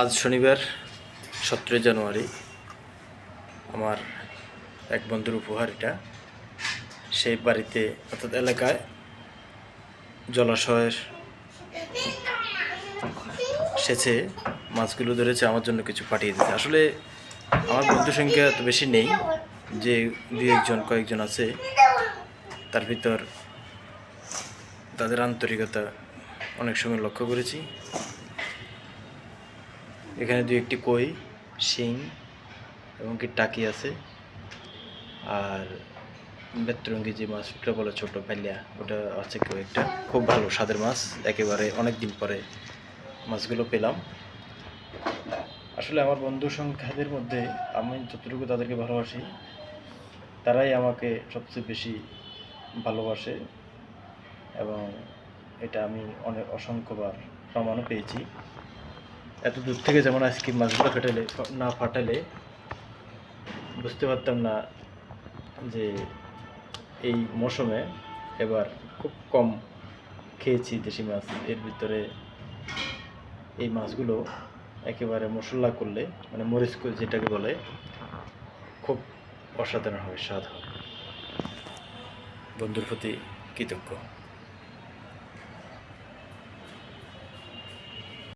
আজ শনিবার, সতেরোই জানুয়ারি। আমার এক বন্ধুর উপহার এটা। সেই বাড়িতে, অর্থাৎ এলাকায় জলাশয়ের সেচে মাছগুলো ধরেছে, আমার জন্য কিছু পাঠিয়ে দিতে। আসলে আমার বন্ধু সংখ্যা এত বেশি নেই যে দু একজন, কয়েকজন আছে। তার ভিতর তাদের আন্তরিকতা অনেক সময় লক্ষ্য করেছি। এখানে দু একটি কই, শিং এবং কি টাকি আছে। আর বেতরঙ্গি যে মাছটা বলে ছোট পাইলিয়া ওটা আছে কেউ একটা খুব ভালো স্বাদের মাছ, একেবারে অনেক দিন পরে মাছগুলো পেলাম। আসলে আমার বন্ধু সংখ্যাদের মধ্যে আমি যতটুকু তাদেরকে ভালোবাসি, তারাই আমাকে সবচেয়ে বেশি ভালোবাসে এবং এটা আমি অনেক অসংখ্যবার প্রমাণও পেয়েছি। এত দূর থেকে যেমন আজকে মাছগুলো ফেটালে না ফাটালে, বুঝতে পারতাম না যে এই মৌসুমে এবার খুব কম খেয়েছি দেশি মাছ। এর ভিতরে এই মাছগুলো একেবারে মশলা করলে মানে মরিচ যেটাকে বলে, খুব অসাধারণ হবে, স্বাদ হবে। বন্ধুর প্রতি কৃতজ্ঞ।